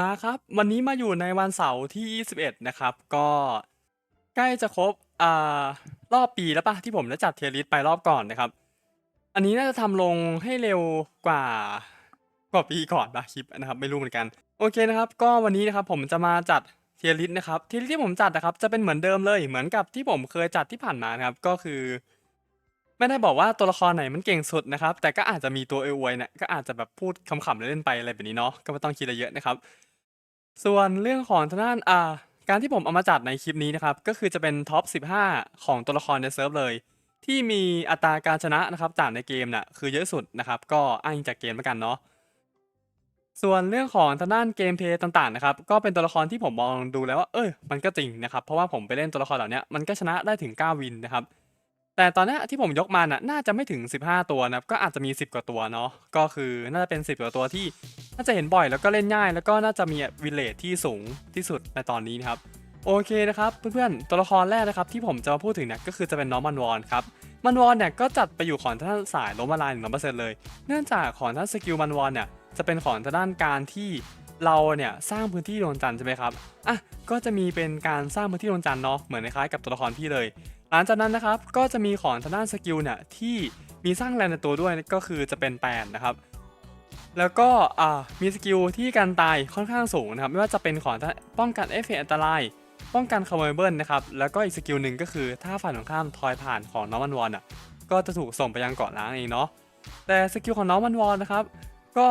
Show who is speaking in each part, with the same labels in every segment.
Speaker 1: มาครับ วันนี้มาอยู่ในวันเสาร์ที่ 21 นะครับ ก็ใกล้จะครบอ่ารอบปีแล้วปะที่ผมได้จัดเทียร์ลิสไปรอบก่อนนะครับ อันนี้น่าจะทำลงให้เร็วกว่ากว่าปีก่อนปะคลิปนะครับ ไม่รู้เหมือนกัน โอเคนะครับ ก็วันนี้นะครับผมจะมาจัดเทียร์ลิสนะครับเทียร์ลิสที่ผมจัดนะครับ จะเป็นเหมือนเดิมเลยเหมือนกับที่ผมเคยจัดที่ผ่านมานะครับก็คือ ไม่ได้บอกว่าตัวละครไหนมันเก่งสุดนะครับ แต่ก็อาจจะมีตัวเอวยเนี่ยก็อาจจะแบบพูดขำๆเล่นๆไปอะไรแบบนี้เนาะก็ไม่ต้องคิดอะไรเยอะนะครับ ส่วนเรื่องของทางด้านอ่าการที่ผมเอามาจัดในคลิปนี้นะครับ ก็คือจะเป็นท็อป 15 ของตัวละครในเซิร์ฟเลย ที่มีอัตราการชนะนะครับจากในเกมน่ะคือเยอะสุดนะครับ ก็อ้างจากเกมแล้วกันเนาะส่วนเรื่องของทางด้านเกมเพลย์ต่างๆนะครับ ก็เป็นตัวละครที่ผมมองดูแล้วว่าเออมันก็จริงนะครับ เพราะว่าผมไปเล่นตัวละครเหล่านี้มันก็ชนะได้ถึง 9 วินนะครับ แต่ตอนเนี้ยที่ผมยกมาน่ะ น่าจะไม่ถึง 15 ตัวนะครับ ก็อาจจะมี 10 กว่าตัวเนาะ ก็คือน่าจะเป็น 10 กว่าตัวที่น่าจะเห็นบ่อยแล้วก็เล่นง่าย แล้วก็น่าจะมีวิเลจที่สูงที่สุดในตอนนี้นะครับ โอเคนะครับเพื่อนๆ ตัวละครแรกนะครับที่ผมจะมาพูดถึงเนี่ยก็คือจะเป็นน้องมันวอนครับ มันวอนเนี่ยก็จัดไปอยู่ของท่านสายล้มละลายหนึ่งร้อยเปอร์เซ็นต์เลย เนื่องจากของท่านสกิลมันวอนเนี่ยจะเป็นของทางด้านการที่เราเนี่ยสร้างพื้นที่ดวงจันทร์ใช่ไหมครับ อะ ก็จะมีเป็นการสร้างพื้นที่ดวงจันทร์เนาะ เหมือนคล้ายกับตัวละครพี่เลย หลังจากนั้นนะครับก็จะมีของทางด้านสกิลเนี่ยที่มีสร้างแรงในตัวด้วยก็คือจะเป็นแปนนะครับ แล้วก็มีสกิลที่การตายค่อนข้างสูงนะครับ ไม่ว่าจะเป็นของป้องกันเอฟเฟกต์อันตราย ป้องกันขโมยเบิลนนะครับ แล้วก็อีกสกิลหนึ่งก็คือถ้าฝ่ายตรงข้ามทอยผ่านของน้องมันวอนอะก็จะถูกส่งไปยังเกาะล้างเองเนาะแต่สกิลของน้องมันวอนนะครับ ก็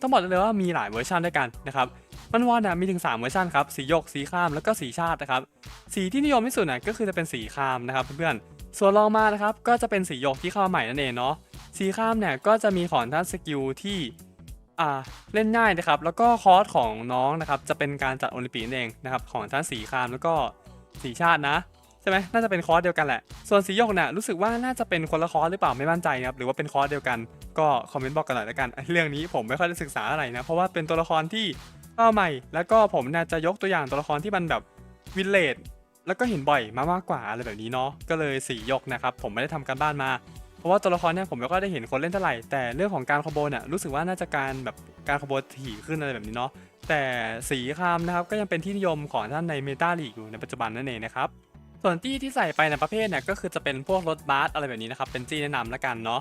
Speaker 1: ต้องบอกเลยว่ามีหลายเวอร์ชันด้วยกันนะครับ มันวอนนี่ยมีถึง 3 เวอร์ชันครับ สีหยก สีข้าม แล้วก็สีชาตินะครับ สีที่นิยมที่สุดนี่ยก็คือจะเป็นสีครามนะครับเพื่อนๆ ส่วนรองมานะครับก็จะเป็นสีหยกที่เข้ามาใหม่นั่นเองเนาะ สีข้ามเนี่ยก็จะมีของท่านสกิลที่อ่าเล่นง่ายนะครับ แล้วก็คอร์สของน้องนะครับ จะเป็นการจัดโอลิมปิกนั่นเองนะครับ ของท่านสีครามแล้วก็สีชาตินะ ใช่ไหมน่าจะเป็นคอร์สเดียวกันแหละ ส่วนสีหยกเนี่ยรู้สึกว่าน่าจะเป็นคนละคอร์สหรือเปล่าไม่มั่นใจนะครับ หรือว่าเป็นคอร์สเดียวกัน ก็คอมเมนต์บอกกันหน่อยละกัน เรื่องนี้ผมไม่ค่อยได้ศึกษาอะไรนะ เพราะว่าเป็นตัวละครที่ เข้าใหม่ แล้วก็ผมเนี่ยจะยกตัวอย่างตัวละครที่มันแบบวิลเลจแล้วก็เห็นบ่อยมามากกว่าอะไรแบบนี้เนาะก็เลยสียกนะครับผมไม่ได้ทำการบ้านมา เพราะว่าตัวละครเนี่ยผมไม่ค่อยได้เห็นคนเล่นเท่าไหร่แต่เรื่องของการคอมโบเนี่ยรู้สึกว่าน่าจะการแบบการคอมโบถี่ขึ้นอะไรแบบนี้เนาะแต่สีครามนะครับก็ยังเป็นที่นิยมของท่านในเมตาลีกอยู่ในปัจจุบันนั่นเองนะครับส่วนจี้ที่ใส่ไปในประเภทเนี่ยก็คือจะเป็นพวกรถบัสอะไรแบบนี้นะครับเป็นจี้แนะนำล้วกันเนาะ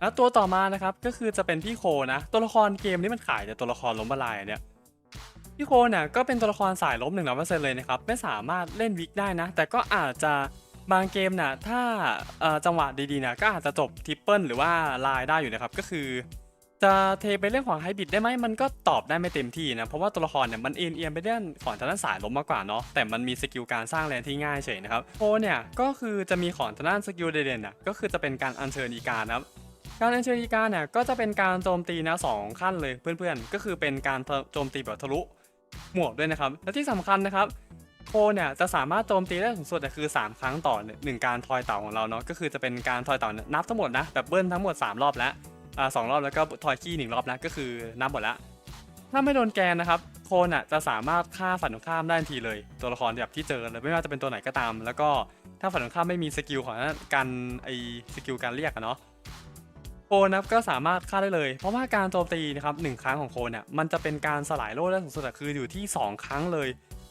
Speaker 1: แล้วตัวต่อมานะครับก็คือจะเป็นพี่โคนะ ตัวละครเกมนี้มันขายแต่ตัวละครล้มละลายเนี่ย พี่โคเนี่ยก็เป็นตัวละครสายล้มหนึ่งร้อยเปอร์เซ็นต์เลยนะครับไม่สามารถเล่นวิกได้นะ แต่ก็อาจจะบางเกมน่ะถ้าจังหวะดีๆนะก็อาจจะจบทริปเปิลหรือว่าลายได้อยู่นะครับก็คือ จะเทไปเรื่องของไฮบิดได้ไหมมันก็ตอบได้ไม่เต็มที่นะเพราะว่าตัวละครเนี่ยมันเอ็นเอียงไปด้านของทางด้านสายล้มมากกว่าเนาะแต่มันมีสกิลการสร้างแรงที่ง่ายเฉยนะครับโคเนี่ยก็คือจะมีของทางด้านสกิลเด่นๆน่ะก็คือจะเป็นการอัญเชิญอีกานะครับการอัญเชิญอีกาเนี่ยก็จะเป็นการโจมตีนะสองขั้นเลยเพื่อนๆ ก็คือเป็นการโจมตีแบบทะลุ หมวกด้วยนะครับ และที่สำคัญนะครับโคเนี่ยจะสามารถโจมตีได้สูงสุดเนี่ยคือ 3 ครั้งต่อหนึ่งการทอยเต่าของเราเนาะก็คือจะเป็นการทอยเต่านับทั้งหมดนะแบบเบิ้ลทั้งหมด 3 รอบแล้วอ่าสองรอบแล้วก็ทอยขี้หนึ่งรอบแล้วก็คือนับหมดแล้วถ้าไม่โดนแกนนะครับโคนอะจะสามารถฆ่าฝันตรงข้ามได้ทันทีเลย ตัวละครแบบที่เจอเลยไม่ว่าจะเป็นตัวไหนก็ตาม แล้วก็ถ้าฝันตรงข้ามไม่มีสกิลของการไอสกิลการเรียกอะเนาะ นนะครับก็สามารถฆ่าได้เลย เพราะว่าการโจมตีนะครับหนึ่งครั้งของโคนเนี่ยมันจะเป็นการสลายโล่ได้สูงสุดคืออยู่ที่ 2 ครั้งเลย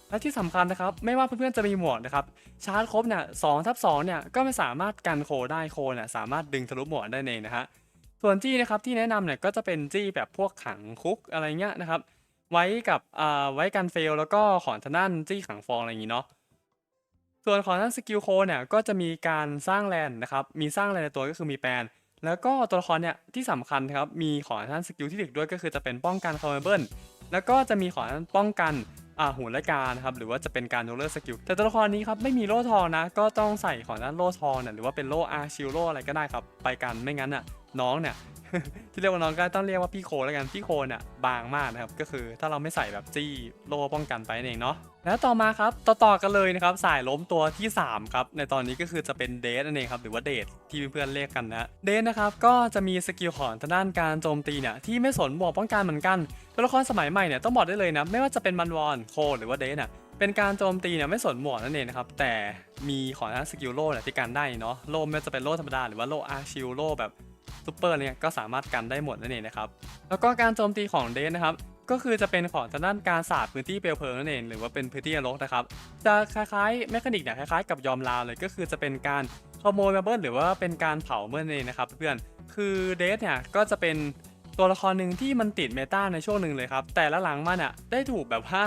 Speaker 1: และที่สำคัญนะครับไม่ว่าเพื่อนๆจะมีหมวกนะครับชาร์จครบเนี่ยสองทับสองเนี่ยก็ไม่สามารถกันโคได้โคเนี่ยสามารถดึงทะลุหมวกได้เองนะฮะส่วนจี้นะครับที่แนะนำเนี่ยก็จะเป็นจี้แบบพวกขังคุกอะไรเงี้ยนะครับไว้กับอ่าไว้กันเฟลแล้วก็ของทางด้านจี้ขังฟองอะไรอย่างงี้เนาะส่วนของท่านสกิลโคเนี่ยก็จะมีการสร้างแลนนะครับมีสร้างแลนในตัวก็คือมีแปลน แล้วก็ตัวละครเนี่ยที่สำคัญครับมีของท่านสกิลที่ดึกด้วยก็คือจะเป็นป้องกันคอมเบิลแล้วก็จะมีของท่านป้องกันอาหุ่นและการครับหรือว่าจะเป็นการยกเลิกสกิลแต่ตัวละครนี้ครับไม่มีโล่ทองนะ ก็ต้องใส่ของด้านโล่ทองเนี่ยหรือว่าเป็นโล่อาชิลโล่อะไรก็ได้ครับไปกันไม่งั้นน่ะน้องเนี่ยที่เรียกว่าน้องก็ต้องเรียกว่าพี่โคแล้วกันพี่โคเนี่ยบางมากนะครับก็คือถ้าเราไม่ใส่แบบจี้โล่ป้องกันไปเองเนาะ แล้วต่อมาครับต่อๆกันเลยนะครับสายล้มตัวที่ 3 ครับ ในตอนนี้ก็คือจะเป็นเดทนั่นเองครับหรือว่าเดทที่เพื่อนๆเรียกกันนะเดทนะครับก็จะมีสกิลของทางด้านการโจมตีเนี่ยที่ไม่สนบวกป้องกันเหมือนกันตัวละครสมัยใหม่เนี่ยต้องบอกได้เลยนะไม่ว่าจะเป็นมันวอนโคหรือว่าเดทน่ะเป็นการโจมตีเนี่ยไม่สนหมวกนั่นเองนะครับแต่มีของทางด้านสกิลโล่เนี่ยที่กันได้เนาะโล่ไม่ว่าจะเป็นโล่ธรรมดาหรือว่าโล่อาชิลโล่แบบซูเปอร์เนี่ยก็สามารถกันได้หมดนั่นเองนะครับแล้วก็การโจมตีของเดนนะครับ ก็คือจะเป็นของทางด้านการสาดพื้นที่เปลวเพลิงนั่นเองหรือว่าเป็นพื้นที่นรกนะครับจะคล้ายๆแมคานิกเนี่ยคล้ายๆกับยอมลาเลยก็คือจะเป็นการขโมยมาเบิ้ลหรือว่าเป็นการเผาเบิ้ลเองนะครับเพื่อนคือเดสเนี่ยก็จะเป็นตัวละครหนึ่งที่มันติดเมตาในช่วงหนึ่งเลยครับแต่ละหลังมาเนี่ยได้ถูกแบบว่า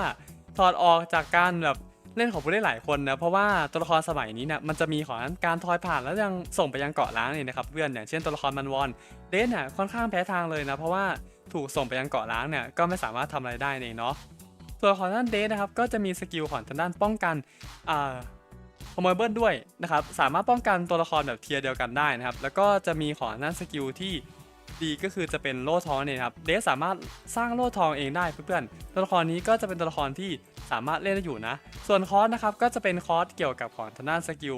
Speaker 1: ถอดออกจากการแบบเล่นของผู้เล่นหลายคนนะเพราะว่าตัวละครสมัยนี้เนี่ยมันจะมีของการทอยผ่านแล้วยังส่งไปยังเกาะล้างนี่นะครับเพื่อนอย่างเช่นตัวละครมันวอนเดสเนี่ยค่อนข้างแพ้ทางเลยนะเพราะว่า ถูกส่งไปยังเกาะล้างเนี่ยก็ไม่สามารถทำอะไรได้เองเนาะส่วนของด้านเดทนะครับก็จะมีสกิลของทางด้านป้องกันอ่าขโมยเบิลด้วยนะครับสามารถป้องกันตัวละครแบบเทียร์เดียวกันได้นะครับแล้วก็จะมีของด้านสกิลที่ดีก็คือจะเป็นโล่ทองเนี่ยครับเดทสามารถสร้างโล่ทองเองได้เพื่อนๆตัวละครนี้ก็จะเป็นตัวละครที่สามารถเล่นได้อยู่นะ ส่วนคอสนะครับก็จะเป็นคอสเกี่ยวกับของทางด้านสกิล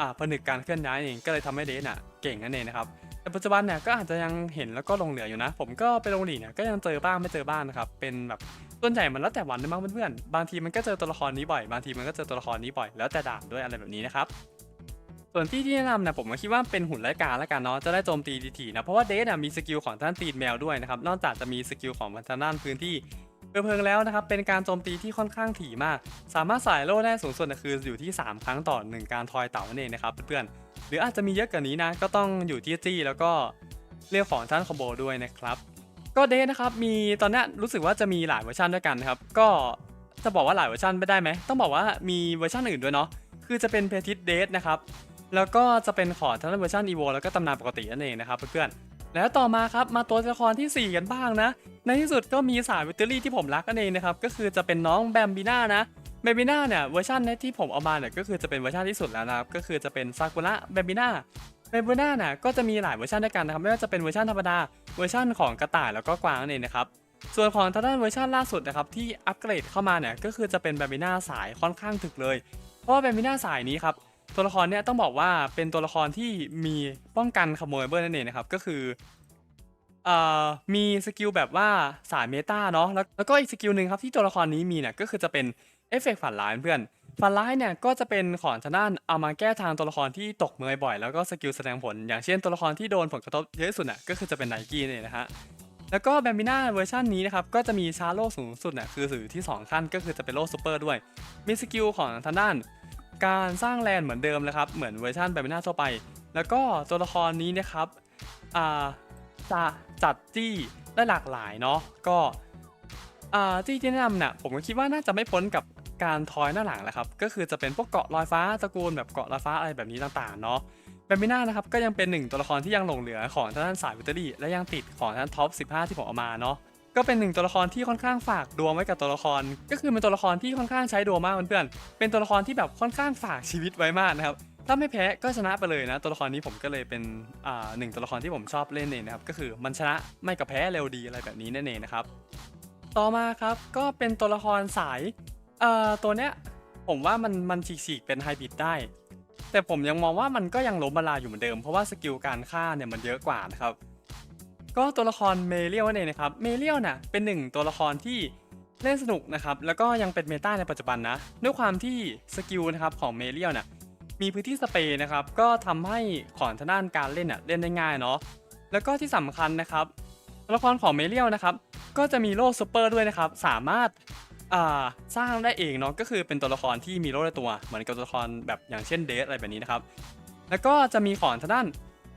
Speaker 1: อ่าผนึกการเคลื่อนย้ายเองก็เลยทำให้เดทน่ะเก่งนั่นเองนะครับ แต่ปัจจุบันเนี่ยก็อาจจะยังเห็นแล้วก็ลงเหลืออยู่นะ ผมก็ไปลงหลีเนี่ยก็ยังเจอบ้างไม่เจอบ้างนะครับเป็นแบบส่วนใหญ่มันแล้วแต่วันด้วยมั้งเพื่อนๆบางทีมันก็เจอตัวละครนี้บ่อยบางทีมันก็เจอตัวละครนี้บ่อยแล้วแต่ด่านด้วยอะไรแบบนี้นะครับส่วนที่ที่แนะนำเนี่ยผมก็คิดว่าเป็นหุ่นไร้กาแล้วกันเนาะจะได้โจมตีทีๆนะเพราะว่าเดสเนี่ยมีสกิลของท่านตีนแมวด้วยนะครับนอกจากจะมีสกิลของทางด้านพื้นที่ เพลิงแล้วนะครับเป็นการโจมตีที่ค่อนข้างถี่มาก สามารถสายโล่ได้สูงสุดคืออยู่ที่ 3 ครั้งต่อ 1 การทอยเต่านั่นเองนะครับเพื่อนๆหรืออาจจะมีเยอะกว่านี้นะก็ต้องอยู่ที่จี้แล้วก็เรียกของท่านคอมโบด้วยนะครับก็เดนะครับมีตอนนี้รู้สึกว่าจะมีหลายเวอร์ชันด้วยกันนะครับก็จะบอกว่าหลายเวอร์ชันไม่ได้ไหมต้องบอกว่ามีเวอร์ชันอื่นด้วยเนาะคือจะเป็นเพทิสเดทนะครับแล้วก็จะเป็นของทั้งเวอร์ชันอีโวแล้วก็ตำนานปกตินั่นเองนะครับเพื่อนๆ แล้วต่อมาครับมาตัวละครทีสี่ 4 กันบ้างนะ ในที่สุดก็มีสายวิตเตอรี่ที่ผมรักนั่นเองนะครับก็คือจะเป็นน้องแบมบิน่านะแบมบิน่าเนี่ยเวอร์ชันนี้ที่ผมเอามาเนี่ยก็คือจะเป็นเวอร์ชันที่สุดแล้วนะครับก็คือจะเป็นซากุระแบมบิน่าแบมบิน่าเนี่ยก็จะมีหลายเวอร์ชันด้วยกันนะครับไม่ว่าจะเป็นเวอร์ชันธรรมดาเวอร์ชันของกระต่ายแล้วก็กวางนั่นเองนะครับส่วนของทางด้านเวอร์ชันล่าสุดนะครับที่อัปเกรดเข้ามาเนี่ยก็คือจะเป็นแบมบิน่าสายค่อนข้างถึกเลย เพราะว่าแบมบิน่าสายนี้ครับ ตัวละครเนี่ยต้องบอกว่าเป็นตัวละครที่มีป้องกันขโมยเบิร์นั่นเองนะครับก็คือเอ่อมีสกิลแบบว่าสายเมตาเนาะแล้วแล้วก็อีกสกิลหนึ่งครับที่ตัวละครนี้มีเนี่ยก็คือจะเป็นเอฟเฟกต์ฝันร้ายเพื่อนฝันร้ายเนี่ยก็จะเป็นของทางด้านเอามาแก้ทางตัวละครที่ตกเมยบ่อย แล้วก็สกิลแสดงผล อย่างเช่นตัวละครที่โดนผลกระทบเยอะที่สุดน่ะก็คือจะเป็นไนกี้นี่นเองนะฮะแล้วก็แบมบิน่าเวอร์ชันนี้นะครับก็จะมีชาร์โลสูงสุดเนี่ยคือสื่อที่ 2 ขั้นก็คือจะเป็นโลซูเปอร์ด้วย มีสกิลของทางด้าน การสร้างแลนเหมือนเดิมเลยครับ เหมือนเวอร์ชันแบมบิน่าทั่วไป แล้วก็ตัวละครนี้นะครับจะจัดจี้ได้หลากหลายเนาะก็จี้ที่แนะนำเนี่ยผมก็คิดว่าน่าจะไม่พ้นกับการทอยหน้าหลังแหละครับ ก็คือจะเป็นพวกเกาะลอยฟ้าตระกูลแบบเกาะลอยฟ้าอะไรแบบนี้ต่างๆเนาะแบมบิน่านะครับก็ยังเป็นหนึ่งตัวละครที่ยังหลงเหลือของทางด้านสายวิตเตอรี่และยังติดของทางด้านท็อป 15 ที่ผมเอามาเนาะ ก็เป็นหนึ่งตัวละครที่ค่อนข้างฝากดวงไว้กับตัวละคร ก็คือเป็นตัวละครที่ค่อนข้างใช้ดวงมากเพื่อนๆเป็นตัวละครที่แบบค่อนข้างฝากชีวิตไว้มากนะครับถ้าไม่แพ้ก็ชนะไปเลยนะ ตัวละครนี้ผมก็เลยเป็นอ่าหนึ่งตัวละครที่ผมชอบเล่นเองนะครับก็คือมันชนะไม่กับแพ้เร็วดีอะไรแบบนี้นั่นเองนะครับต่อมาครับก็เป็นตัวละครสายเอ่อตัวเนี้ยผมว่ามันมันฉีกๆเป็นไฮบริดได้ แต่ผมยังมองว่ามันก็ยังล้มบลาอยู่เหมือนเดิมเพราะว่าสกิลการฆ่าเนี่ยมันเยอะกว่านะครับ ก็ตัวละครเมเรียลนั่นเองนะครับ เมเรียลน่ะเป็นหนึ่งตัวละครที่เล่นสนุกนะครับ แล้วก็ยังเป็นเมตาในปัจจุบันนะ ด้วยความที่สกิลนะครับของเมเรียลน่ะมีพื้นที่สเปรย์นะครับ ก็ทำให้ของทางด้านการเล่นน่ะเล่นได้ง่ายเนาะ แล้วก็ที่สำคัญนะครับตัวละครของเมเรียลนะครับ ก็จะมีโล่ซูเปอร์ด้วยนะครับ สามารถอ่าสร้างได้เองเนาะ ก็คือเป็นตัวละครที่มีโล่ในตัว เหมือนกับตัวละครแบบอย่างเช่นเดสอะไรแบบนี้นะครับ แล้วก็จะมีของทางด้าน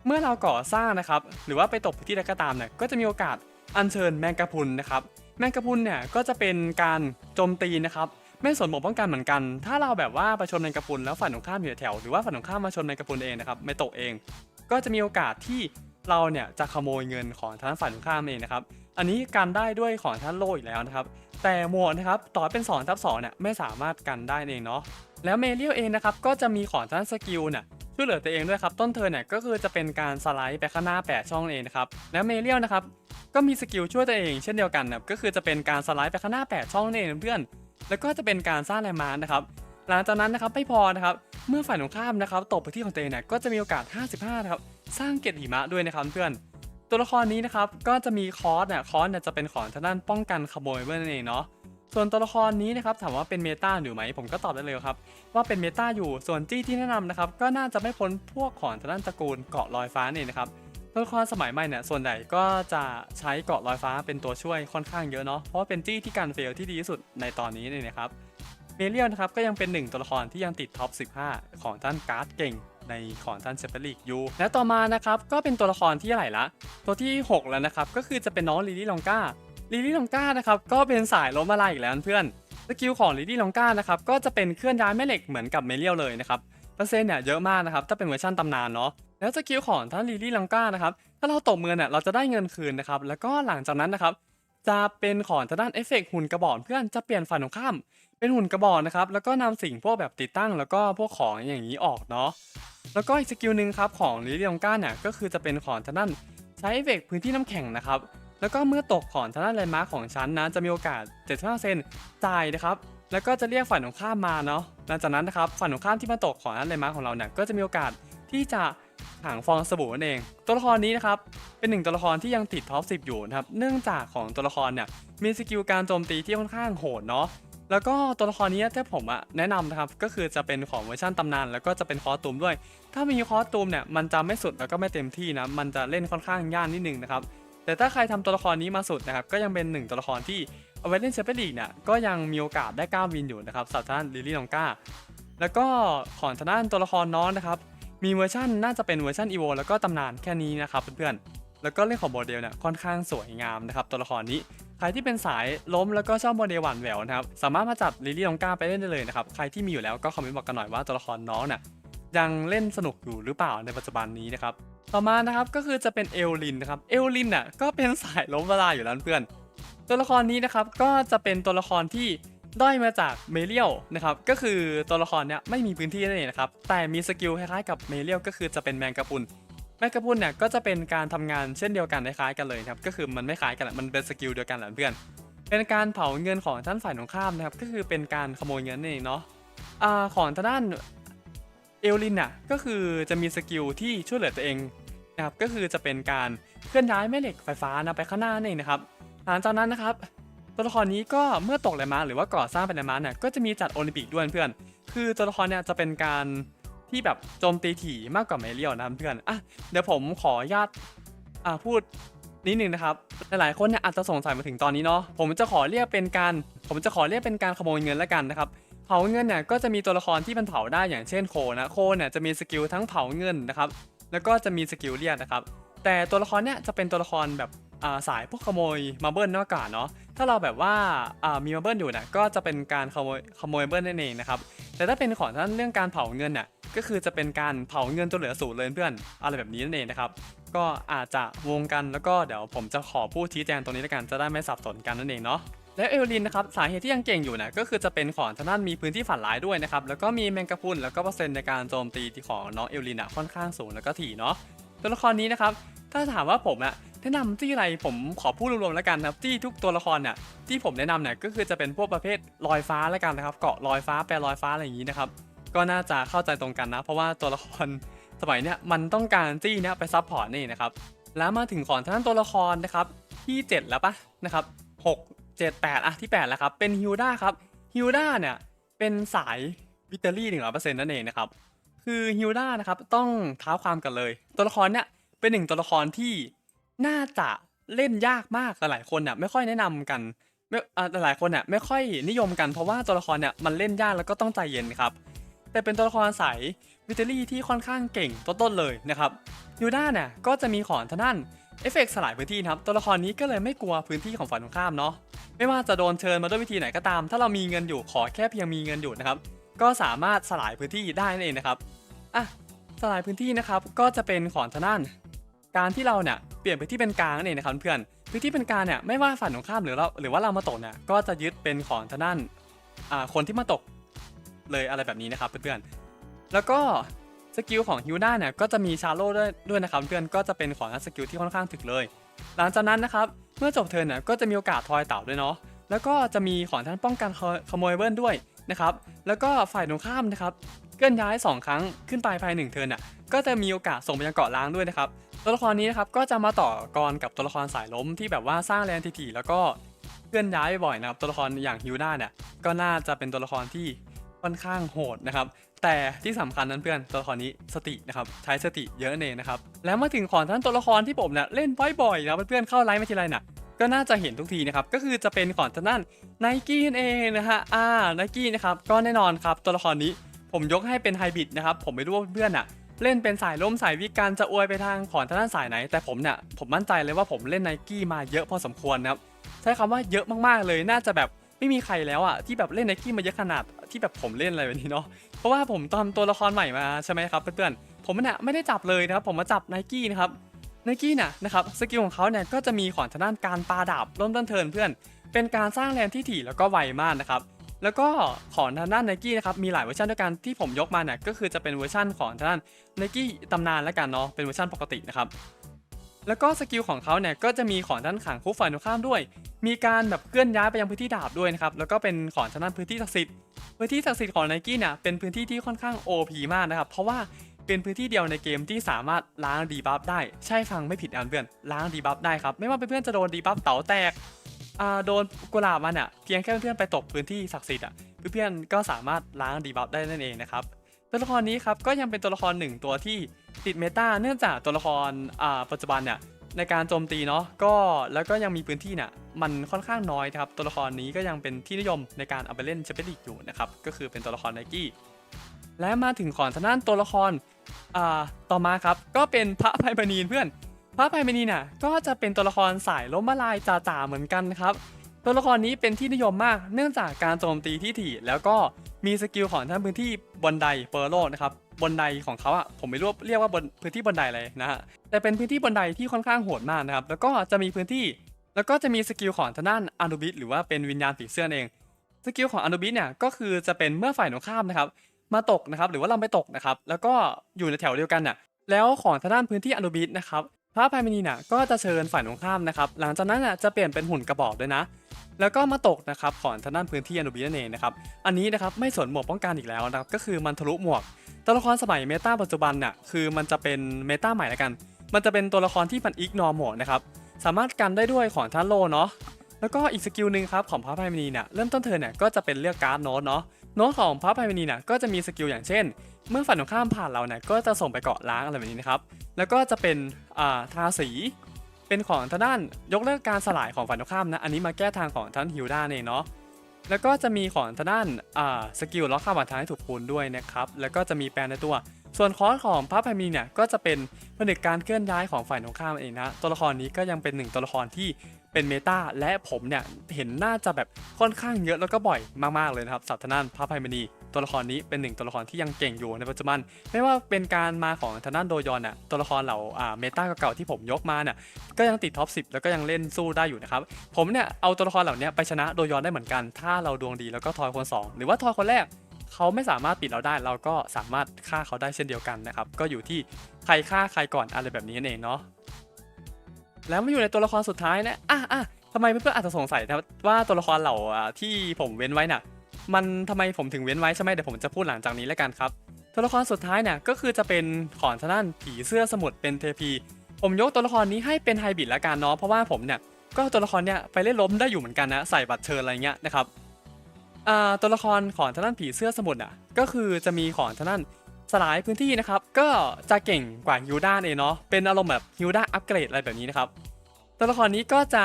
Speaker 1: เมื่อเราก่อสร้างนะครับ หรือว่าไปตกที่ใดก็ตามเนี่ยก็จะมีโอกาสอัญเชิญแมงกะพุนนะครับ แมงกะพุนเนี่ยก็จะเป็นการโจมตีนะครับไม่สนหมกป้องกันเหมือนกัน ถ้าเราแบบว่าไปชนแมงกะพุนแล้วฝ่ายตรงข้ามอยู่แถวหรือว่าฝ่ายตรงข้ามมาชนแมงกะพุนเองนะครับไม่ตกเอง ก็จะมีโอกาสที่เราเนี่ยจะขโมยเงินของทางด้านฝ่ายตรงข้ามเองนะครับ อันนี้การได้ด้วยของท่านโลอีกแล้วนะครับ แต่หมวกนะครับต่อเป็น2ทับ2เนี่ยไม่สามารถกันได้เองเนาะ แล้วเมเรียลเองนะครับก็จะมีของท่านสกิลเนี่ยช่วยเหลือตัวเองด้วยครับต้นเทินเนี่ยก็คือจะเป็นการสไลด์ไปข้างหน้า 8 ช่องเองนะครับแล้วเมเรียลนะครับก็มีสกิลช่วยตัวเองเช่นเดียวกันนะก็คือจะเป็นการสไลด์ไปข้างหน้า 8 ช่องนั่เองเพื่อน แล้วก็จะเป็นการสร้างแรงม้านะครับหลังจากนั้นนะครับไม่พอนะครับเมื่อฝ่ายตรงข้ามนะครับตกไปที่ของตัวเองเนี่ยก็จะมีโอกาส 55นะครับสร้างเกล็ดหิมะด้วยนะครับเพื่อน ตัวละครนี้นะครับก็จะมีคอร์สเนี่ยคอร์สเนี่ยจะเป็นของทางด้านป้องกันขโมยเมื่อนั่นเองเนาะ ส่วนตัวละครนี้นะครับถามว่าเป็นเมตาอยู่ไหมผมก็ตอบได้เลยครับ ว่าเป็นเมตาอยู่ส่วนจี้ที่แนะนำนะครับก็น่าจะไม่พ้นพวกของทางด้านตระกูลเกาะลอยฟ้านี่นะครับตัวละครสมัยใหม่เนี่ยส่วนใหญ่ก็จะใช้เกาะลอยฟ้าเป็นตัวช่วยค่อนข้างเยอะเนาะเพราะว่าเป็นจี้ที่การเฟลที่ดีที่สุดในตอนนี้เลยนะครับเมเรียลนะครับก็ยังเป็นหนึ่งตัวละครที่ยังติดท็อป 15 ของท่านการ์ดเก่งในของท่านเซเปอร์ลีกยูและต่อมานะครับก็เป็นตัวละครที่อะไหรละ ตัวที่ 6 แล้วนะครับก็คือจะเป็นน้องลิลี่ลองกา ลิลี่ลองกานะครับก็เป็นสายล้มละลายอีกแล้วเพื่อนสกิลของลิลี่ลองกานะครับก็จะเป็นเคลื่อนย้ายแม่เหล็กเหมือนกับเมเรียลเลยนะครับเปอร์เซ็นต์เนี่ยเยอะมากนะครับถ้าเป็นเวอร์ชันตำนานเนาะแล้วสกิลของท่านลิลี่ลองกานะครับถ้าเราตกเมือเนี่ยเราจะได้เงินคืนนะครับแล้วก็หลังจากนั้นนะครับจะเป็นของทางด้านเอฟเฟกต์หุ่นกระบอกเพื่อนจะเปลี่ยนฝ่ายตรงข้าม เป็นหุ่นกระบอกนะครับแล้วก็นำสิ่งพวกแบบติดตั้ง แล้วก็พวกของอย่างนี้ออกเนาะแล้วก็อีกสกิลหนึ่งครับของลิลี่ลองกาเนี่ยก็คือจะเป็นของทางด้านใช้เอฟเฟกพื้นที่น้ำแข็งนะครับ แล้วก็เมื่อตกของทางด้านแลนด์มาร์คของฉันนะจะมีโอกาส 75%จ่ายนะครับ แล้วก็จะเรียกฝ่ายตรงข้ามมาเนาะหลังจากนั้นนะครับฝ่ายตรงข้ามที่มาตกของด้านแลนด์มาร์คของเราเนี่ยก็จะมีโอกาสที่จะหางฟองสบู่นั่นเอง ตัวละครนี้นะครับเป็นหนึ่งตัวละครที่ยังติดท็อป 10 อยู่นะครับเนื่องจากของตัวละครเนี่ยมีสกิลการโจมตีที่ค่อนข้างโหดเนาะแล้วก็ตัวละครนี้ถ้าผมอะแนะนำนะครับก็คือจะเป็นของเวอร์ชันตำนาน แล้วก็จะเป็นคอสตูมด้วย ถ้ามีคอสตูมเนี่ยมันจะไม่สุดแล้วก็ไม่เต็มที่นะมันจะเล่นค่อนข้างยากนิดนึงนะครับ แต่ถ้าใครทำตัวละครนี้มาสุดนะครับ ก็ยังเป็นหนึ่งตัวละครที่เอาไว้เล่นเซเปอร์ลีกเนี่ยก็ยังมีโอกาสได้ก้าววินอยู่นะครับสำหรับท่านลิลี่ลองกาแล้วก็ของทางด้านตัวละครน้องนะครับมีเวอร์ชันน่าจะเป็นเวอร์ชันอีโวแล้วก็ตำนานแค่นี้นะครับเพื่อนๆ แล้วก็เรื่องของโมเดลเนี่ยค่อนข้างสวยงามนะครับตัวละครนี้ ใครที่เป็นสายล้มแล้วก็ชอบโมเดลหวานแหววนะครับสามารถมาจับลิลี่ลองกาไปเล่นได้เลยนะครับใครที่มีอยู่แล้วก็คอมเมนต์บอกกันหน่อยว่าตัวละครน้องเนี่ย ยังเล่นสนุกอยู่หรือเปล่าในปัจจุบันนี้นะครับ ต่อมานะครับก็คือจะเป็นเอลลินนะครับ เอลลินน่ะก็เป็นสายล้มละลาอยู่แล้วเพื่อน ตัวละครนี้นะครับก็จะเป็นตัวละครที่ด้อยมาจากเมเรียลนะครับ ก็คือตัวละครเนี้ยไม่มีพื้นที่นั่นเองนะครับ แต่มีสกิลคล้ายๆกับเมเรียลก็คือจะเป็นแมงกะพุนแมงกะพุนเนี่ยก็จะเป็นการทำงานเช่นเดียวกันคล้ายๆกันเลยครับ ก็คือมันไม่คล้ายกันมันเป็นสกิลเดียวกันแหละเพื่อน เป็นการเผาเงินของท่านฝ่ายตรงข้ามนะครับ ก็คือเป็นการขโมยเงินนั่เนาะอ่าของทางด้าน เอลลินน่ะก็คือจะมีสกิลที่ช่วยเหลือตัวเองนะครับก็คือจะเป็นการเคลื่อนย้ายแม่เหล็กไฟฟ้านะไปข้างหน้านั่นะครับหลังจากนั้นนะครับตัวละครนี้ก็เมื่อตกแลนด์มาหรือว่าก่อสร้างเป็นแลนด์มาเนี่ยก็จะมีจัดโอลิมปิกด้วยเพื่อน คือตัวละครเนี่ยจะเป็นการที่แบบโจมตีถี่มากกว่าเมเรียลนะเพื่อนอะเดี๋ยวผมขออนุญาตอ่าพูดนิดนึงนะครับหลายๆคนเนี่ยอาจจะสงสัยมาถึงตอนนี้เนาะผมจะขอเรียกเป็นการ ผมจะขอเรียกเป็นการขโมยเงินแล้วกันนะครับ เผาเงินเนี่ยก็จะมีตัวละครที่มันเผาได้อย่างเช่นโคนะโคเนี่ยจะมีสกิลทั้งเผาเงินนะครับแล้วก็จะมีสกิลเรียกนะครับแต่ตัวละครเนี่ยจะเป็นตัวละครแบบาสายพวกขโมยมาเบิลนอกกาเนาะถ้าเราแบบว่าอ่ามีมาเบิลอยู่นะก็จะเป็นการขโมยขโมยเบิลนั่นเองนะครับแต่ถ้าเป็นของท่านเรื่องการเผาเงินน่ะก็คือจะเป็นการเผาเงินจนเหลือศูนย์เลยเพื่อนอะไรแบบนี้นั่นเองนะครับก็อาจจะวงกันแล้วก็เดี๋ยวผมจะขอพูดชี้แจงตรงนี้แล้วกันจะได้ไม่สับสนกันนั่นเองเนาะ และเอลลินนะครับสาเหตุที่ยังเก่งอยู่นะก็คือจะเป็นของทางด้านมีพื้นที่ฝันร้ายด้วยนะครับแล้วก็มีแมงกะพรุนแล้วก็เปอร์เซ็นต์ในการโจมตีที่ของน้องเอลลินอะค่อนข้างสูงแล้วก็ถี่เนาะตัวละครนี้นะครับถ้าถามว่าผมอะแนะนำที่อะไรผมขอพูดรวมๆแล้วกันนะครับที่ทุกตัวละครเนี่ยที่ผมแนะนำเนี่ยก็คือจะเป็นพวกประเภทลอยฟ้าแล้วกันนะครับ เกาะลอยฟ้าแปรลอยฟ้าอะไรอย่างนี้นะครับก็น่าจะเข้าใจตรงกันนะ เพราะว่าตัวละครสมัยเนี้ยมันต้องการจี้เนี่ยไปซับพอร์ตนี่นะครับแล้วมาถึงของทางด้านตัวละครนะครับที่ 7 แล้วปะนะครับ6 7 8อะที่8แล้วครับ เป็นฮิวด้าครับฮิวด้าเนี่ยเป็นสายวิตเตอรี่หนึ่งร้อยเปอร์เซ็นต์นั่นเองนะครับ คือฮิวด้านะครับต้องเท้าความกันเลย ตัวละครเนี่ยเป็นหนึ่งตัวละครที่น่าจะเล่นยากมากหลายคนน่ะไม่ค่อยแนะนำกันไม่อ่หลายคนน่ะไม่ค่อยนิยมกันเพราะว่าตัวละครเนี่ยมันเล่นยากแล้วก็ต้องใจเย็นครับ แต่เป็นตัวละครสายวิตเตอรี่ที่ค่อนข้างเก่งต้นๆเลยนะครับยูด้าเนี่ยก็จะมีของทางด้านเอฟเฟกต์สลายพื้นที่นะครับตัวละครนี้ก็เลยไม่กลัวพื้นที่ของฝ่ายตรงข้ามเนาะ ไม่ว่าจะโดนเชิญมาด้วยวิธีไหนก็ตาม ถ้าเรามีเงินอยู่ขอแค่เพียงมีเงินอยู่นะครับ ก็สามารถสลายพื้นที่ได้นั่นเองนะครับอะสลายพื้นที่นะครับก็จะเป็นของทางด้านการที่เราเนี่ยเปลี่ยนพื้นที่เป็นกลางนั่นเองนะครับเพื่อนพื้นที่เป็นกลางเนี่ยไม่ว่าฝั่งตรงข้ามหรือเราหรือว่าเรามาตกเนี่ยก็จะยึดเป็นของทางด้านอ่าคนที่มาตกเลยอะไรแบบนี้นะครับเพื่อนๆแล้วก็สกิลของฮิวด้าเนี่ยก็จะมีชาโล่ด้วยด้วยนะครับเพื่อนก็จะเป็นของสกิลที่ค่อนข้างถึกเลย หลังจากนั้นนะครับเมื่อจบเทิร์นเนี่ยก็จะมีโอกาสทอยเต่าด้วยเนาะแล้วก็จะมีของท่านป้องกันขโมยเบิลด้วยนะครับแล้วก็ฝ่ายตรงข้ามนะครับเคลื่อนย้ายสองครั้งขึ้นไปภายหนึ่งเทิร์นอะก็จะมีโอกาสส่งไปยังเกาะล้างด้วยนะครับตัวละครนี้นะครับก็จะมาต่อกรกับตัวละครสายล้มที่แบบว่าสร้างแรงทีๆแล้วก็เคลื่อนย้ายบ่อยนะครับตัวละครอย่างฮิวด้าเนี่ยก็น่าจะเป็นตัวละครที่ค่อนข้างโหดนะครับ แต่ที่สำคัญนั้นเพื่อนตัวละครนี้สตินะครับใช้สติเยอะเองนะครับ แล้วมาถึงของท่านตัวละครที่ผมเนี่ยเล่นบ่อยๆนะเพื่อนๆเข้าไลฟ์มาทีไรน่ะก็น่าจะเห็นทุกทีนะครับ ก็คือจะเป็นของท่านนั่นไนกี้นั่นเองนะฮะอ่าไนกี้นะครับก็แน่นอนครับตัวละครนี้ผมยกให้เป็นไฮบริดนะครับผมไม่รู้ว่าเพื่อนอะเล่นเป็นสายล้มสายวิการจะอวยไปทางของท่านนั่นสายไหน แต่ผมเนี่ยผมมั่นใจเลยว่าผมเล่นไนกี้มาเยอะพอสมควรนะครับใช้คำว่าเยอะมากๆเลยน่าจะแบบไม่มีใครแล้วอะที่แบบเล่นไนกี้มาเยอะขนาดที่แบบผมเล่นอะไรแบบนี้เนาะ เพราะว่าผมทำตัวละครใหม่มาใช่ไหมครับเพื่อนๆผมเนี่ยไม่ได้จับเลยนะครับผมมาจับไนกี้นะครับไนกี้เนี่ยนะครับสกิลของเขาเนี่ยก็จะมีของทางด้านการปาดาบเริ่มต้นเทินเพื่อน เป็นการสร้างแรงที่ถี่แล้วก็ไวมากนะครับแล้วก็ของทางด้านไนกี้นะครับมีหลายเวอร์ชันด้วยกันที่ผมยกมาเนี่ยก็คือจะเป็นเวอร์ชันของทางด้านไนกี้ตำนานแล้วกันเนาะเป็นเวอร์ชันปกตินะครับ แล้วก็สกิลของเขาเนี่ยก็จะมีของด้านขังคู่ฝ่ายตรงข้ามด้วย มีการแบบเคลื่อนย้ายไปยังพื้นที่ดาบด้วยนะครับ แล้วก็เป็นของทางด้านพื้นที่ศักดิ์สิทธิ์ พื้นที่ศักดิ์สิทธิ์ของไนกี้เนี่ยเป็นพื้นที่ที่ค่อนข้าง OP มากนะครับ เพราะว่าเป็นพื้นที่เดียวในเกมที่สามารถล้างดีบัฟได้ ใช่ฟังไม่ผิดอันเพื่อน ล้างดีบัฟได้ครับ ไม่ว่าเพื่อนจะโดนดีบัฟเต๋าแตกอ่าโดนกุหลาบมันอะ เพียงแค่เพื่อนไปตกพื้นที่ศักดิ์สิทธิ์อะ เพื่อนๆก็สามารถล้างดีบัฟได้นั่นเองนะครับ ตัวละครนี้ครับก็ยังเป็นตัวละครหนึ่งตัวที่ ติดเมตาเนื่องจากตัวละครอ่าปัจจุบันเนี่ยในการโจมตีเนาะก็แล้วก็ยังมีพื้นที่เนี่ยมันค่อนข้างน้อยครับตัวละครนี้ก็ยังเป็นที่นิยมในการเอาไปเล่นแชมเปี้ยนลีกอยู่นะครับก็คือเป็นตัวละครไนกี้และมาถึงของทางด้านตัวละครอ่าต่อมาครับก็เป็นพระไพมณีนเพื่อน พระไพมณีน่ะก็จะเป็นตัวละครสายล้มละลายจ่าๆเหมือนกันครับตัวละครนี้เป็นที่นิยมมากเนื่องจากการโจมตีที่ถี่ แล้วก็มีสกิลของท่านพื้นที่บนไดเปอร์โลนะครับ บนไดของเขาอะผมไม่รู้เรียกว่าบนพื้นที่บนไดอะไรนะฮะแต่เป็นพื้นที่บนไดที่ค่อนข้างโหดมากนะครับแล้วก็จะมีพื้นที่แล้วก็จะมีสกิลของทางด้านอนุบิสหรือว่าเป็นวิญญาณผีเสื้อเองสกิลของอนุบิสเนี่ยก็คือจะเป็นเมื่อฝ่ายตรงข้ามนะครับมาตกนะครับหรือว่าเราไปตกนะครับแล้วก็อยู่ในแถวเดียวกันน่ะแล้วของทางด้านพื้นที่อนุบิสนะครับพระพายมินีน่ะก็จะเชิญฝ่ายตรงข้ามนะครับหลังจากนั้นน่ะจะเปลี่ยนเป็นหุ่นกระบอกด้วยนะ แล้วก็มาตกนะครับของทางด้านพื้นที่อนุบิสนั่นเองนะครับอันนี้นะครับไม่สนหมวกป้องกันอีกแล้วนะครับก็คือมันทะลุหมวกตัวละครสมัยเมตาปัจจุบันน่ะคือมันจะเป็นเมตาใหม่ละกัน มันจะเป็นตัวละครที่มันอิกนอร์หมวกนะครับสามารถกันได้ด้วยของท่านโลเนาะแล้วก็อีกสกิลหนึ่งครับของพระพายมินีเนี่ยเริ่มต้นเทิร์นเนี่ยก็จะเป็นเลือกการ์ดโน้ตเนาะโน้ตของพระพายมินีเนี่ยก็จะมีสกิลอย่างเช่น เมื่อฝ่ายตรงข้ามผ่านเราเนี่ยก็จะส่งไปเกาะล้างอะไรแบบนี้นะครับแล้วก็จะเป็นอ่าทาสี เป็นของทางด้านยกเลิกการสลายของฝ่ายตรงข้ามนะ อันนี้มาแก้ทางของท่านฮิวด้าเองเนาะแล้วก็จะมีของทางด้านอ่าสกิลล็อกค่าบาดทางให้ถูกคูณด้วยนะครับแล้วก็จะมีแปลในตัว ส่วนคอร์สของพระพายมีเนี่ยก็จะเป็นผนึกการเคลื่อนย้ายของฝ่ายตรงข้ามเองนะตัวละครนี้ก็ยังเป็นหนึ่งตัวละครที่เป็นเมตาและผมเนี่ยเห็นน่าจะแบบค่อนข้างเยอะแล้วก็บ่อยมากๆเลยนะครับสัตว์ทางด้านพระพายมินี ตัวละครนี้เป็นหนึ่งตัวละครที่ยังเก่งอยู่ในปัจจุบัน ไม่ว่าเป็นการมาของทางด้านโดยอนน่ะตัวละครเหล่าอ่าเมตาเก่าๆที่ผมยกมาเนี่ยก็ยังติดท็อป 10 แล้วก็ยังเล่นสู้ได้อยู่นะครับ ผมเนี่ยเอาตัวละครเหล่านี้ไปชนะโดยอนได้เหมือนกัน ถ้าเราดวงดีแล้วก็ทอยคนสองหรือว่าทอยคนแรกเขาไม่สามารถปิดเราได้ เราก็สามารถฆ่าเขาได้เช่นเดียวกันนะครับ ก็อยู่ที่ใครฆ่าใครก่อนอะไรแบบนี้นั่นเองเนาะ แล้วมาอยู่ในตัวละครสุดท้ายนะอะอะทำไมเพื่อนๆอาจจะสงสัยนะว่าตัวละครเหล่าที่ผมเว้นไว้น่ะ มันทำไมผมถึงเว้นไว้ใช่ไหมเดี๋ยวผมจะพูดหลังจากนี้แล้วกันครับตัวละครสุดท้ายเนี่ยก็คือจะเป็นของทางด้านผีเสื้อสมุทรเป็นเทพี ผมยกตัวละครนี้ให้เป็นไฮบริดละกันเนาะเพราะว่าผมเนี่ยก็ตัวละครเนี่ยไปเล่นล้มได้อยู่เหมือนกันนะใส่บัตรเชิญอะไรเงี้ยนะครับตัวละครของทางด้านผีเสื้อสมุทรอะก็คือจะมีของทางด้านสลายพื้นที่นะครับก็จะเก่งกว่าฮิวด้าเองเนาะเป็นอารมณ์แบบฮิวด้าอัปเกรดอะไรแบบนี้นะครับตัวละครนี้ก็จะ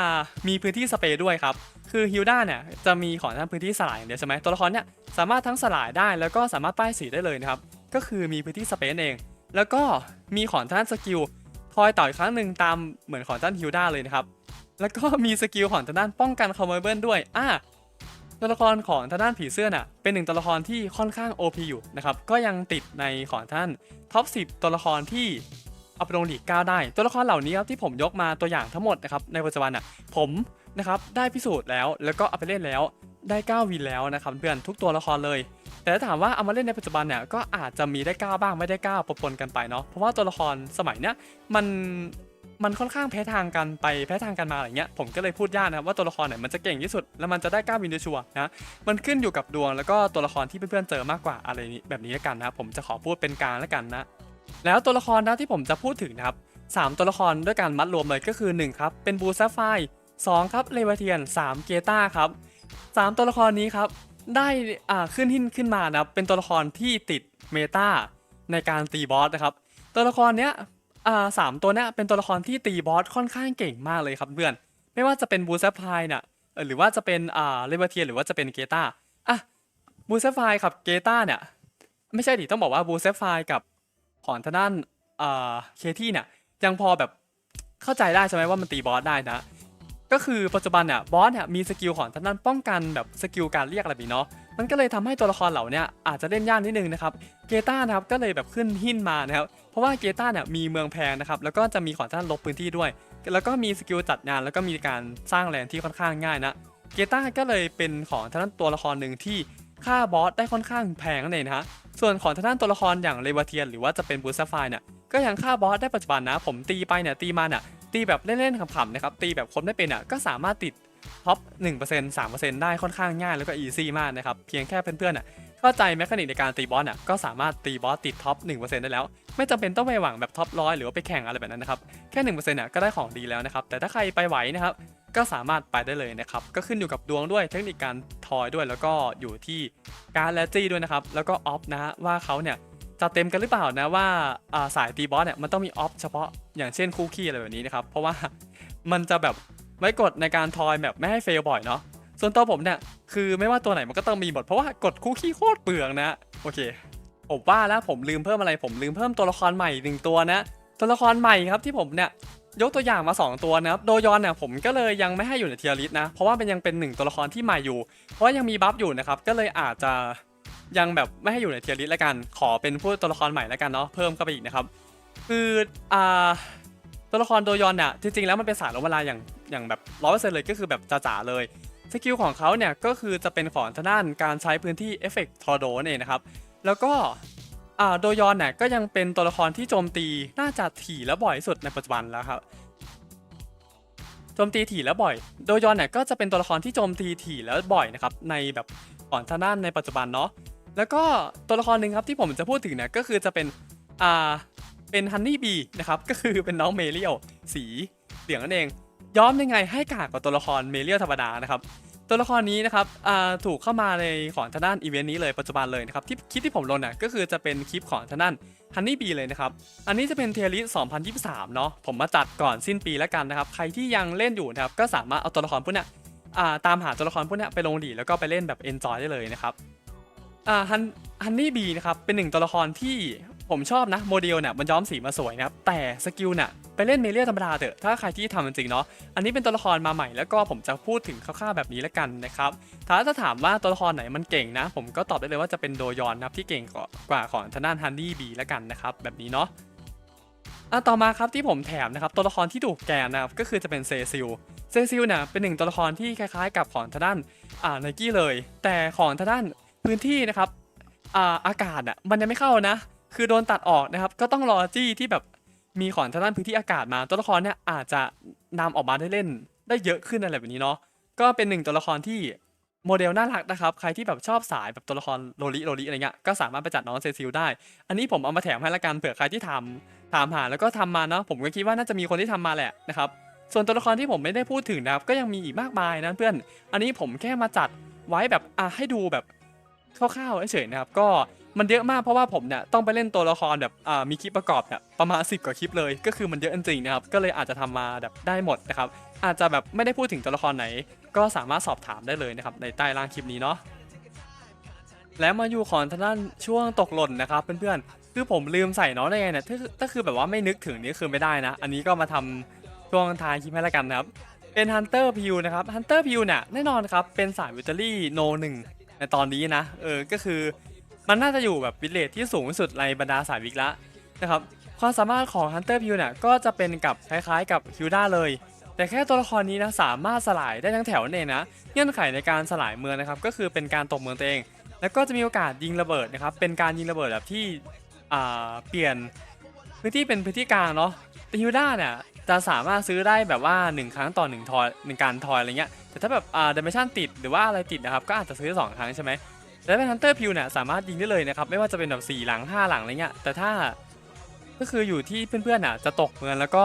Speaker 1: มีพื้นที่สเปรย์ด้วยครับ คือฮิวด้าเนี่ยจะมีของทางพื้นที่สลายอย่างเดียวใช่ไหมตัวละครเนี่ยสามารถทั้งสลายได้แล้วก็สามารถป้ายสีได้เลยนะครับก็คือมีพื้นที่สเปซเอง แล้วก็มีของท่านสกิลทอยต่ออีกครั้งหนึ่งตามเหมือนของท่านฮิวด้าเลยนะครับแล้วก็มีสกิลของทางด้านป้องกันคอมเมเบิลด้วยอ่าตัวละครของทางด้านผีเสื้อน่ะ เป็นหนึ่งตัวละครที่ค่อนข้าง OP อยู่นะครับ ก็ยังติดในของท่านท็อป 10 ตัวละครที่เอาไปลงลีก9ได้ ตัวละครเหล่านี้ครับที่ผมยกมาตัวอย่างทั้งหมดนะครับในปัจจุบันน่ะ ผม นะครับได้พิสูจน์แล้วแล้วก็เอาไปเล่นแล้วได้ 9 วินแล้วนะครับเพื่อนทุกตัวละครเลย แต่ถ้าถามว่าเอามาเล่นในปัจจุบันเนี่ยก็อาจจะมีได้ 9 บ้างไม่ได้ 9ปนกันไปเนาะเพราะว่าตัวละครสมัยเนี้ยมันมันค่อนข้างแพ้ทางกันไปแพ้ทางกันมาอะไรเงี้ยผมก็เลยพูดยากนะว่าตัวละครไหนมันจะเก่งที่สุด แล้วมันจะได้9วินเดชัวนะมันขึ้นอยู่กับดวงแล้วก็ตัวละครที่เพื่อนๆเจอมากกว่าอะไรนี้แบบนี้แล้วกันนะผมจะขอพูดเป็นกลางแล้วกันนะแล้วตัวละครนะที่ผมจะพูดถึงนะครับสามตัวละครด้วยการมัดรวมเลยก็คือ1ครับเป็นบูซาไฟ สองครับเลเวเทียน 3 เกตาครับสามตัวละครนี้ครับ ได้อ่าขึ้นหินขึ้นมานะครับเป็นตัวละครที่ติดเมตาในการตีบอสนะครับ ตัวละครเนี้ยอ่าสามตัวเนี้ยเป็นตัวละครที่ตีบอสค่อนข้างเก่งมากเลยครับเพื่อน ไม่ว่าจะเป็นบูซฟายเนี่ยหรือว่าจะเป็นอ่าเลเวเทียนหรือว่าจะเป็นเกตาอะบูซฟายกับเกตาเนี่ยไม่ใช่ดิต้องบอกว่าบูซฟายกับของทางด้านอ่าเคที่เนี่ยยังพอแบบเข้าใจได้ใช่ไหมว่ามันตีบอสได้นะ ก็คือปัจจุบันเนี่ยบอสเนี่ยมีสกิลของทางด้านป้องกันแบบสกิลการเรียกอะไรแบบนี้เนาะมันก็เลยทำให้ตัวละครเหล่านี้อาจจะเล่นยากนิดนึงนะครับเกต้านะครับก็เลยแบบขึ้นหินมานะครับเพราะว่าเกต้าเนี่ยมีเมืองแพงนะครับแล้วก็จะมีของทางด้านลบพื้นที่ด้วย แล้วก็มีสกิลจัดงาน แล้วก็มีการสร้างแลนที่ค่อนข้างง่ายนะเกต้าก็เลยเป็นของทางด้านตัวละครหนึ่งที่ค่าบอสได้ค่อนข้างแพงนั่นเองนะฮะส่วนของทางด้านตัวละครอย่างเลวาเทียน หรือว่าจะเป็นบูซฟายเนี่ยก็ยังค่าบอสได้ปัจจุบันนะ ผมตีไปเนี่ยตีมาเนี่ย ตีแบบเล่นๆขำๆนะครับตีแบบคนไม่เป็นอะก็สามารถติดท็อป1% 3%ได้ค่อนข้างง่ายแล้วก็อีซี่มากนะครับเพียงแค่เพื่อนๆอะเข้าใจแมคานิกในการตีบอสอะก็สามารถตีบอสติดท็อป1%ได้แล้ว ไม่จำเป็นต้องไปหวังแบบท็อปร้อยหรือว่าไปแข่งอะไรแบบนั้นนะครับแค่1%อะก็ได้ของดีแล้วนะครับแต่ถ้าใครไปไหวนะครับก็สามารถไปได้เลยนะครับก็ขึ้นอยู่กับดวงด้วยเทคนิคการทอยด้วยแล้วก็อยู่ที่การแลจี้ด้วยนะครับแล้วก็ออฟนะฮะว่าเขาเนี่ย จะเต็มกันหรือเปล่านะว่าสายตีบอสเนี่ยมันต้องมีออฟเฉพาะอย่างเช่นคู่ขี้อะไรแบบนี้นะครับ เพราะว่ามันจะแบบไว้กดในการทอยแบบไม่ให้เฟลบ่อยเนาะส่วนตัวผมเนี่ยคือไม่ว่าตัวไหนมันก็ต้องมีบทเพราะว่ากดคู่ขี้โคตรเปลืองนะโอเคผมว่าแล้วผมลืมเพิ่มอะไรผมลืมเพิ่มตัวละครใหม่หนึ่งตัวนะ ตัวละครใหม่ครับที่ผมเนี่ยยกตัวอย่างมา 2 ตัวนะครับโดยอนเนี่ยผมก็เลยยังไม่ให้อยู่ในเทียร์ลิสนะเพราะว่ามันยังเป็นหนึ่งตัวละครที่ใหม่อยู่ เพราะว่ายังมีบัฟอยู่นะครับก็เลยอาจจะ ยังแบบไม่ให้อยู่ในเทียร์ลิสล้วกัน ขอเป็นผู้ตัวละครใหม่ล้วกันเนาะเพิ่มเข้าไปอีกนะครับ คืออ่าตัวละครโดยอนเนี่ยจริงๆแล้วมันเป็นสายลมเวลาอย่างอย่างแบบร้อยเปอร์เซ็นต์เลยก็คือแบบจ๋าๆเลยสกิลของเขาเนี่ยก็คือจะเป็นของทางด้านการใช้พื้นที่เอฟเฟกต์ทอร์โดนเองนะครับ แล้วก็อ่าโดยอนเนี่ยก็ยังเป็นตัวละครที่โจมตีน่าจะถี่และบ่อยสุดในปัจจุบันแล้วครับโจมตีถี่และบ่อย โดยอนเนี่ยก็จะเป็นตัวละครที่โจมตีถี่และบ่อยนะครับในแบบของทางด้านในปัจจุบันเนาะ แล้วก็ตัวละครหนึ่งครับที่ผมจะพูดถึงเนี่ยก็คือจะเป็นอ่าเป็นฮันนี่บีนะครับก็คือเป็นน้องเมเรียลสีเหลืองนั่นเอง ย้อมยังไงให้กากกว่าตัวละครเมเรียลธรรมดานะครับตัวละครนี้นะครับถูกเข้ามาในของทางด้านอีเวนต์นี้เลยปัจจุบันเลยนะครับที่คลิปที่ผมลงเนี่ยก็คือจะเป็นคลิปของทางด้านฮันนี่บีเลยนะครับอันนี้จะเป็นเทลิส2023 เนาะผมมาจัดก่อนสิ้นปีแล้วกันนะครับใครที่ยังเล่นอยู่นะครับก็สามารถเอาตัวละครพวกนี้ตามหาตัวละครพวกนี้ไปลงดีแล้วก็ไปเล่นแบบเอนจอยได้เลยนะครับ อ่าฮันฮันนี่บีนะครับเป็นหนึ่งตัวละครที่ผมชอบนะโมเดลเนี่ยมันย้อมสีมาสวยนะครับแต่สกิลเนี่ยไปเล่นเมเลียธรรมดาเถอะถ้าใครที่ทำจริงเนาะอันนี้เป็นตัวละครมาใหม่แล้วก็ผมจะพูดถึงคร่าวๆแบบนี้แล้วกันนะครับถ้าจะถามว่าตัวละครไหนมันเก่งนะ ผมก็ตอบได้เลยว่าจะเป็นโดยอนนะครับที่เก่งกว่าของทางด้านฮันนี่บีแล้วกันนะครับแบบนี้เนาะอะต่อมาครับที่ผมแถมนะครับตัวละครที่ถูกแกนนะครับก็คือจะเป็นเซซิลเซซิลเนี่ยเป็นหนึ่งตัวละครที่คล้ายๆ กับของทางด้านอ่าไนกี้เลย แต่ของทางด้าน พื้นที่นะครับอ่าอากาศอะมันยังไม่เข้านะ คือโดนตัดออกนะครับ ก็ต้องรอจี้ที่แบบมีของทางด้านพื้นที่อากาศมา ตัวละครเนี่ยอาจจะนำออกมาได้เล่นได้เยอะขึ้นอะไรแบบนี้เนาะก็เป็นหนึ่งตัวละครที่โมเดลน่ารักนะครับใครที่แบบชอบสายแบบตัวละครโลลิโลลิอะไรเงี้ยก็สามารถไปจัดน้องเซซิลได้ อันนี้ผมเอามาแถมให้ละกันเผื่อใครที่ทำถามหาแล้วก็ทำมาเนาะผมก็คิดว่าน่าจะมีคนที่ทำมาแหละนะครับส่วนตัวละครที่ผมไม่ได้พูดถึงนะครับก็ยังมีอีกมากมายนะเพื่อน อันนี้ผมแค่มาจัดไว้แบบอะให้ดูแบบ คร่าวๆเฉยๆนะครับก็มันเยอะมากเพราะว่าผมเนี่ยต้องไปเล่นตัวละครแบบมีคลิปประกอบเนี่ยประมาณ 10 กว่าคลิปเลย ก็คือมันเยอะจริงๆนะครับก็เลยอาจจะทำมาแบบได้หมดนะครับอาจจะแบบไม่ได้พูดถึงตัวละครไหน ก็สามารถสอบถามได้เลยนะครับในใต้ล่างคลิปนี้เนาะแล้วมาอยู่ของทางด้านช่วงตกหล่นนะครับเพื่อนๆคือผมลืมใส่น้องได้ไงเนี่ยถ้าถ้าคือแบบว่าไม่นึกถึงนี่คือไม่ได้นะ อันนี้ก็มาทำช่วงท้ายคลิปให้ล้วกันนะครับเป็น Hunter p u นะครับ Hunter p u เนี่ยแน่นอนครับเป็นสายวิตารี่โนหนึ่ง ในตอนนี้นะ เออ ก็คือมันน่าจะอยู่แบบวิเลจที่สูงที่สุดในบรรดาสายวิกละนะครับ ความสามารถของ Hunter p u เนี่ยก็จะเป็นกับคล้ายๆกับฮิวด้าเลย แต่แค่ตัวละครนี้นะสามารถสลายได้ทั้งแถวนั่นเองนะ เงื่อนไขในการสลายเมืองนะครับก็คือเป็นการตกเมืองตัวเอง แล้วก็จะมีโอกาสยิงระเบิดนะครับ เป็นการยิงระเบิดแบบที่อ่าเปลี่ยนพื้นที่เป็นพื้นที่กลางเนาะแต่ฮิวด้าเนี่ย จะสามารถซื้อได้แบบว่า 1 ครั้งต่อ1ทอยหนึ่งการทอยอะไรเงี้ยแต่ถ้าแบบอ่าดิเมชันติดหรือว่าอะไรติดนะครับก็อาจจะซื้อสองครั้งใช่ไหมแล้วเป็นฮันเตอร์พิวเนี่ยสามารถยิงได้เลยนะครับไม่ว่าจะเป็นแบบ4หลัง 5 หลังอะไรเงี้ยแต่ถ้าก็คืออยู่ที่เพื่อนๆน่ะจะตกเมืองแล้วก็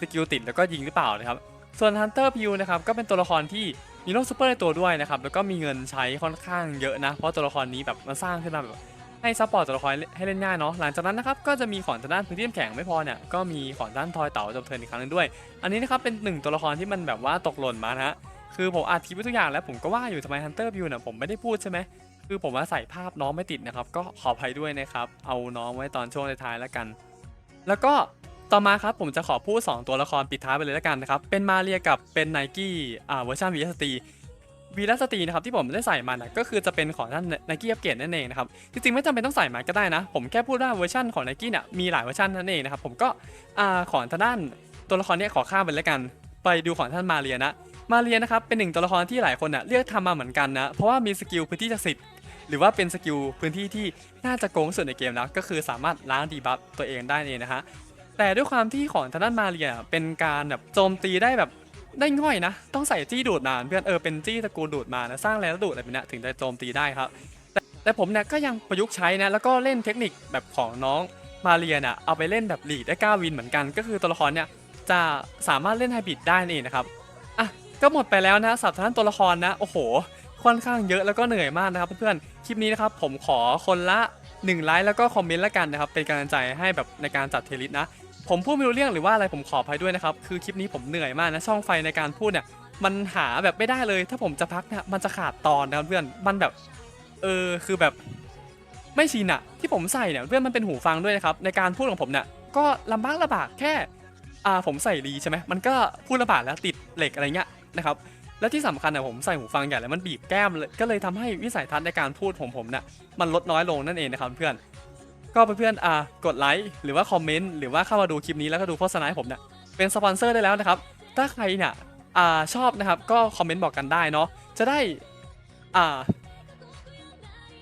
Speaker 1: สกิลติดแล้วก็ยิงหรือเปล่านะครับส่วนฮันเตอร์พิวนะครับก็เป็นตัวละครที่มีโลกซูเปอร์ในตัวด้วยนะครับแล้วก็มีเงินใช้ค่อนข้างเยอะนะเพราะตัวละครนี้แบบมันสร้างขึ้นมาแบบ ให้ซัพพอร์ตตัวละครให้เล่นง่ายเนาะหลังจากนั้นนะครับก็จะมีของทางด้านพื้นที่แข็งไม่พอเนี่ยก็มีของด้านทอยเต่าจบเทินอีกครั้งหนึงด้วย อันนี้นะครับเป็นหนึ่งตัวละครที่มันแบบว่าตกหล่นมานะฮะคือผมอัดคลิปไว้ทุกอย่างแล้วผมก็ว่าอยู่ทำไมฮันเตอร์บิวเนี่ยผมไม่ได้พูดใช่ไหมคือผมว่าใส่ภาพน้องไม่ติดนะครับก็ขออภัยด้วยนะครับเอาน้องไว้ตอนช่วงท้ายๆแล้วกัน แล้วก็ต่อมาครับผมจะขอพูด 2 ตัวละครปิดท้ายไปเลยแล้วกันนะครับเป็นมาเรียกับเป็นไนกี้อ่าเวอร์ชันวีสตี วีลัสตีนะครับที่ผมได้ใส่มานะก็คือจะเป็นของท่านไนกี้อัปเกรดนั่นเองนะครับจริงๆไม่จำเป็นต้องใส่มาก็ได้นะ ผมแค่พูดว่าเวอร์ชันของไนกี้เนี่ยมีหลายเวอร์ชันนั่นเองนะครับผมก็ของทางด้านตัวละครเนี้ขอข้ามไปแล้วกัน ไปดูของท่านมาเรียนะ มาเรียนะครับเป็นหนึ่งตัวละครที่หลายคนน่ะเลือกทำมาเหมือนกันนะเพราะว่ามีสกิลพื้นที่ศักดิ์สิทธิ์หรือว่าเป็นสกิลพื้นที่ที่น่าจะโกงสุดในเกมแล้วก็คือสามารถล้างดีบัฟตัวเองได้เองนะฮะแต่ด้วยความที่ของทางด้านมาเรียเป็นการแบบโจมตีได้แบบ ได้ง่อยนะ ต้องใส่จี้ดูดมาเพื่อนเออเป็นจี้ตะกูลดูดมานะสร้างแรงดูดอะไรแบบเนี้ยถึงจะโจมตีได้ครับ แต่แต่ผมเนี่ยก็ยังประยุกต์ใช้นะแล้วก็เล่นเทคนิคแบบของน้องมาเรียนี่ยเอาไปเล่นแบบลีดได้ก้าวินเหมือนกัน ก็คือตัวละครเนี่ยจะสามารถเล่นไฮบริดได้นี่นะครับอะก็หมดไปแล้วนะสับทางด้านตัวละครนะโอ้โห ค่อนข้างเยอะแล้วก็เหนื่อยมากนะครับเพื่อนๆคลิปนี้นะครับผมขอคนละ1ไลค์แล้วก็คอมเมนต์ล้วกันนะครับเป็นกำลังใจให้แบบในการจัดเทลิสนะ ผมพูดไม่รู้เรื่องหรือว่าอะไรผมขออภัยด้วยนะครับ คือคลิปนี้ผมเหนื่อยมากนะช่องไฟในการพูดเนี่ยมันหาแบบไม่ได้เลย ถ้าผมจะพักเนี่ยมันจะขาดตอนนะเพื่อนมันแบบ เออคือแบบไม่ชินอะที่ผมใส่เนี่ยเพื่อนมันเป็นหูฟังด้วยนะครับในการพูดของผมเนี่ยก็ลำบากลำบากแค่อ่าผมใส่รีใช่ไหมมันก็พูดลำบากแล้วติดเหล็กอะไรเงี้ยนะครับและที่สำคัญเนี่ยผมใส่หูฟังใหญ่แล้วมันบีบแก้มเลยก็เลยทำให้วิสัยทัศน์ในการพูดของผมเนี่ยมันลดน้อยลงนั่นเองนะครับเพื่อน ก็เพื่อนๆอ่ากดไลค์หรือว่าคอมเมนต์หรือว่าเข้ามาดูคลิปนี้แล้วก็ดูโฆษณาให้ผมเนี่ยเป็นสปอนเซอร์ได้แล้วนะครับ ถ้าใครเนี่ยอ่าชอบนะครับก็คอมเมนต์บอกกันได้เนาะจะได้อ่า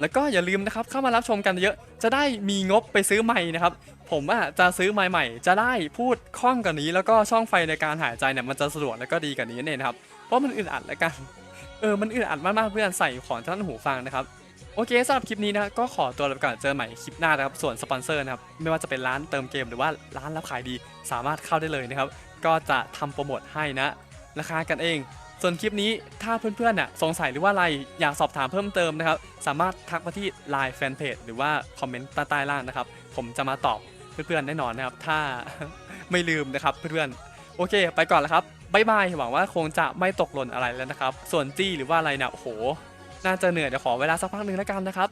Speaker 1: แล้วก็อย่าลืมนะครับเข้ามารับชมกันเยอะ จะได้มีงบไปซื้อไมค์นะครับ ผมอะจะซื้อไมค์ใหม่ จะได้พูดคล่องกว่านี้แล้วก็ช่องไฟในการหายใจเนี่ยมันจะสะดวกแล้วก็ดีกว่านี้นั่นเองนะครับ เพราะมันอึดอัดแล้วกัน เออ มันอึดอัดมากๆเพื่อนใส่ของท่านหูฟังนะครับ โอเคสำหรับคลิปนี้นะก็ขอตัวลาไปก่อนเจอใหม่คลิปหน้านะครับส่วนสปอนเซอร์นะครับไม่ว่าจะเป็นร้านเติมเกมหรือว่าร้านรับขายดีสามารถเข้าได้เลยนะครับ ก็จะทำโปรโมทให้นะราคากันเอง ส่วนคลิปนี้ถ้าเพื่อนๆน่ะสงสัยหรือว่าอะไรอยากสอบถามเพิ่มเติมนะครับ สามารถทักมาที่ Line Fanpage หรือว่าคอมเมนต์ใต้ล่างนะครับ ผมจะมาตอบเพื่อนๆแน่นอนนะครับ ถ้าไม่ลืมนะครับเพื่อนๆโอเค ไปก่อนแล้วครับบ๊ายบายหวังว่าคงจะไม่ตกหล่นอะไรแล้วนะครับ ส่วนจี้หรือว่าอะไรเนี่ยโห น่าจะเหนื่อยเดี๋ยวขอเวลาสักพักหนึ่งแล้วกันนะครับ